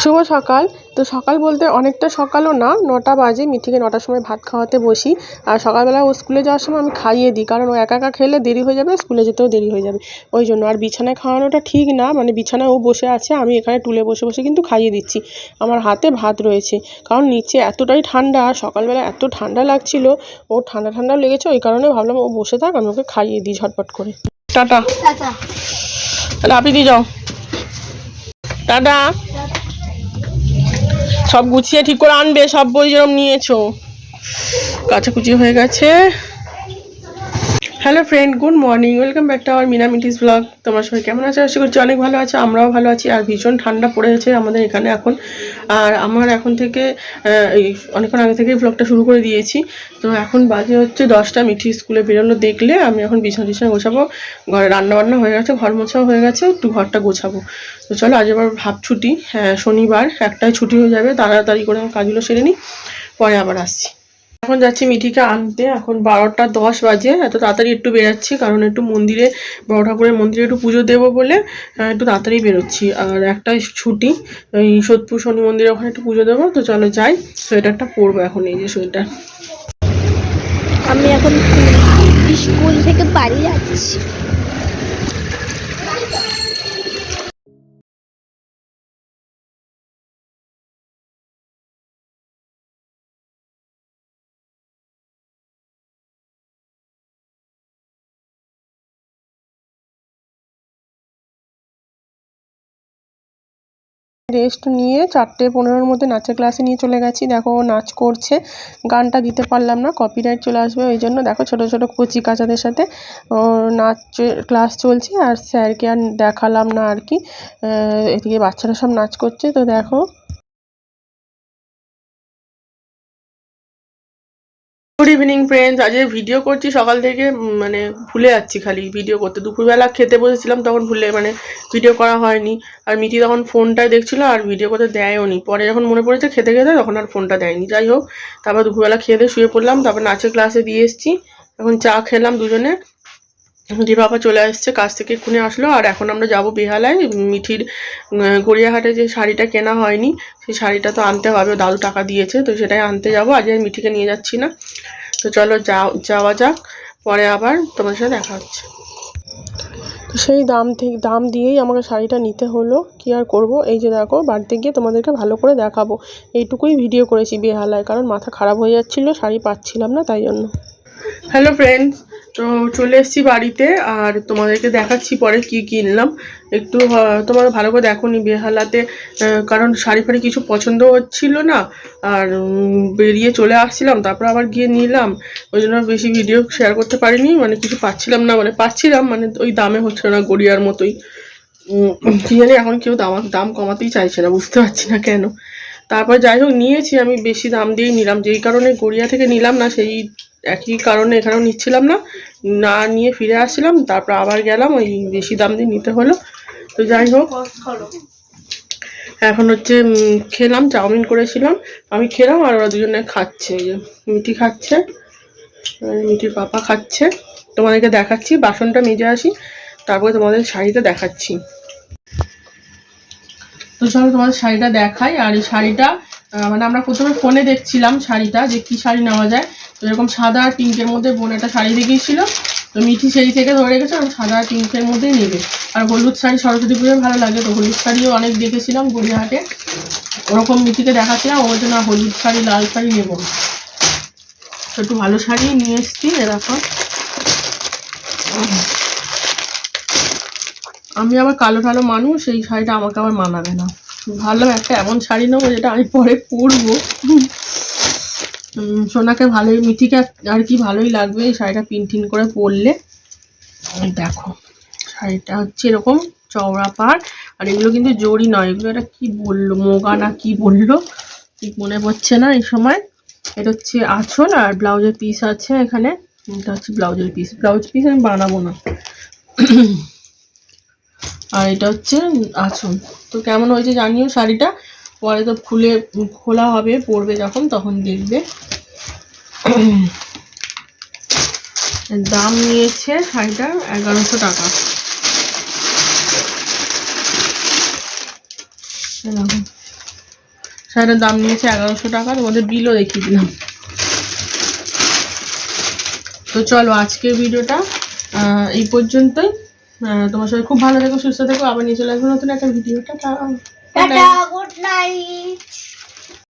শুভ সকাল। তো সকাল বলতে অনেকটা সকালও না নটা বাজে। মিঠিকে নটার সময় ভাত খাওয়াতে বসি। আর সকালবেলা ও স্কুলে যাওয়ার সময় আমি খাইয়ে দিই কারণ ও একা একা খেলে দেরি হয়ে যাবে স্কুলে যেতেও দেরি হয়ে যাবে। ওই জন্য আর বিছানায় খাওয়ানোটা ঠিক না মানে বিছানায় ও বসে আছে আমি এখানে টুলে বসে বসে কিন্তু খাইয়ে দিচ্ছি। আমার হাতে ভাত রয়েছে কারণ নিচে এতটাই ঠান্ডা সকালবেলা এত ঠান্ডা লাগছিল ও ঠান্ডা ঠান্ডা লেগেছে ওই কারণে ভাবলাম ও বসে থাক আমি ওকে খাইয়ে দিই ঝটপট করে। টাটা। টাটা। তাহলে আপনি দিয়ে যাও। টাটা। সব গুছিয়ে ঠিক করে আনবে সব বই যেরকম নিয়েছো। কাছাকুচি হয়ে গেছে। Hello friend good morning welcome back to our Mina মিটিস ব্লগ তোমার সবাই কেমন আছে? আশা করছি অনেক ভালো আছে, আমরাও ভালো আছি, আর ভীষণ ঠান্ডা পড়েছে আমাদের এখানে এখন। আর আমার এখন থেকে এই অনেকক্ষণ আগে থেকেই ব্লগটা শুরু করে দিয়েছি। তো এখন বাজে হচ্ছে দশটা, মিঠি স্কুলে বেরোনো দেখলে, আমি এখন বিছানা টিছানা গোছাবো। ঘরে রান্না বান্না হয়ে গেছে, ঘর মোছাও হয়ে গেছে, একটু ঘরটা গোছাবো। তো চলো, আজ আবার ভাব ছুটি হ্যাঁ শনিবার, একটাই ছুটি হয়ে যাবে, তাড়াতাড়ি করে আমার কাজগুলো সেরে নিই, পরে আবার আসছি। এখন যাচ্ছি মিঠিকে আনতে। এখন বারোটা দশ বাজে, এত তাড়াতাড়ি একটু বেরাচ্ছি, কারণ একটু মন্দিরে, বড় ঠাকুরের মন্দিরে একটু পুজো দেবো বলে একটু তাড়াতাড়ি বেরোচ্ছি। আর একটা ছুটি, ওই সোদপুর শনি মন্দিরে ওখানে একটু পুজো দেবো। তো চলো যাই, সোয়েটারটা পরবো এখন, এই যে সোয়েটার। আমি এখন স্কুল থেকে বাড়ি যাচ্ছি। রেস্ট নিয়ে চারটে পনেরোর মধ্যে নাচের ক্লাসে নিয়ে চলে গেছি। দেখো, ও নাচ করছে। গানটা দিতে পারলাম না কপিরাইট চলে আসবে, ওই জন্য দেখো ছোট ছোট কচি কাচাদের সাথে ও নাচ, ক্লাস চলছে। আর স্যারকে আর দেখালাম না আর কি। এদিকে বাচ্চারা সব নাচ করছে। তো দেখো গুড ইভিনিং ফ্রেন্ডস আজকে ভিডিও করছি সকাল থেকে মানে ভুলে যাচ্ছি খালি ভিডিও করতে। দুপুরবেলা খেতে বসেছিলাম, তখন ভুলে মানে ভিডিও করা হয়নি। আর মিটি তখন ফোনটাই দেখছিল, আর ভিডিও করতে দেয়ও নি পরে যখন মনে পড়েছে খেতে খেতে, তখন আর ফোনটা দেয়নি। যাই হোক, তারপর দুপুরবেলা খেয়ে দিয়ে শুয়ে পড়লাম, তারপর নাচের ক্লাসে দিয়ে এসেছি। এখন চা খেলাম দুজনে। দি বাবা চলে আসছে, কাজ থেকে এক্ষুনি আসলো, আর এখন আমরা যাব বেহালায়। মিঠির গড়িয়াহাটে যে শাড়িটা কেনা হয়নি, সেই শাড়িটা তো আনতে হবে দাদু টাকা দিয়েছে, তো সেটাই আনতে যাব। আজ আর মিঠিকে নিয়ে যাচ্ছি না। তো চলো যাও যাওয়া যাক পরে আবার তোমার সাথে দেখা হচ্ছে। তো সেই দাম থেকে দাম দিয়েই আমাকে শাড়িটা নিতে হলো। কি আর করব? এই যে দেখো বাড়িতে গিয়ে তোমাদেরকে ভালো করে দেখাবো। এইটুকুই ভিডিও করেছি বেহালায় কারণ মাথা খারাপ হয়ে যাচ্ছিল শাড়ি পাচ্ছিলাম না তাই জন্য। হ্যালো ফ্রেন্ডস তো চলে এসেছি বাড়িতে আর তোমাদেরকে দেখাচ্ছি পরে কি কিনলাম। একটু তোমরা ভালো করে দেখো নি বেহালাতে কারণ শাড়ি ফাড়ি কিছু পছন্দ হচ্ছিল না। আর বেরিয়ে চলে আসছিলাম, তারপর আবার গিয়ে নিলাম। ওই জন্য বেশি ভিডিও শেয়ার করতে পারিনি মানে কিছু পাচ্ছিলাম না মানে পাচ্ছিলাম মানে ওই দামে হচ্ছিল না, গড়িয়ার মতোই। কি জানি এখন কেউ দাম দাম কমাতেই চাইছে না, বুঝতে পারছি না কেন। তারপর যাই হোক নিয়েছি আমি বেশি দাম দিয়েই নিলাম। যেই কারণে গড়িয়া থেকে নিলাম না, সেই একই কারণে এখানেও নিচ্ছিলাম না। না নিয়ে ফিরে আসছিলাম, তারপর আবার গেলাম, ওই বেশি দাম দিয়ে নিতে হলো। তো যাই হোক এখন হচ্ছে খেলাম, চাউমিন করেছিলাম। আমি খেলাম আর ওরা দুজনে খাচ্ছে, এই যে মিঠি খাচ্ছে মিঠির পাপা খাচ্ছে। তোমাদেরকে দেখাচ্ছি, বাসনটা মেজে আসি, তারপরে তোমাদের শাড়িটা দেখাচ্ছি। তো চলো তোমাদের শাড়িটা দেখাই। আর এই শাড়িটা মানে আমরা প্রথমে ফোনে দেখছিলাম শাড়িটা, যে কি শাড়ি নেওয়া যায়। তো এরকম সাদা আর পিঙ্কের মধ্যে বোন একটা শাড়ি দেখিয়েছিল। তো মিঠি সেই থেকে ধরে রেখেছে আমি সাদা আর পিঙ্কের মধ্যেই নেবে। আর হলুদ শাড়ি সরস্বতী পুজোয় ভালো লাগে, তো হলুদ শাড়িও অনেক দেখেছিলাম গড়িয়াহাটে। ওরকম মিঠিকে দেখাচ্ছিলাম ওর জন্য হলুদ শাড়ি, লাল শাড়ি নেব একটু ভালো শাড়ি নিয়ে এসছি এরকম আমি আবার কালো কালো মানুষ, এই শাড়িটা আমাকে আবার মানাবে না। ভাবলাম একটা এমন শাড়ি নেব যেটা আমি পরে পরবো। সোনাকে ভালোই মিঠিকে আর কি ভালোই লাগবে এই শাড়িটা পিন টিন করে পরলে। দেখো, শাড়িটা হচ্ছে এরকম চওড়া পাড়, আর এগুলো কিন্তু জড়ি নয়, এগুলো এটা কি বলল, মোগা না কি বলল, ঠিক মনে পড়ছে না এই সময়। এটা হচ্ছে আঁচল আর ব্লাউজের পিস আছে এখানে। এটা হচ্ছে ব্লাউজের পিস ব্লাউজ পিস আমি বানাবো না। আর এটা হচ্ছে আঁচল তো কেমন হয়েছে জানিও শাড়িটা? পরে তো খুলে, খোলা হবে, পরবে যখন, তখন দেখবে। দাম নিয়েছে শাড়িটা এগারোশো টাকা। শাড়িটার দাম নিয়েছে এগারোশো টাকা, তোমাদের বিলও দেখিয়ে দিলাম। তো চলো আজকের ভিডিওটা এই পর্যন্তই। তোমার সবাই খুব ভালো থেকো সুস্থ থেকো। আবার নিয়ে চলে আসব নতুন একটা ভিডিওটা গুড নাইট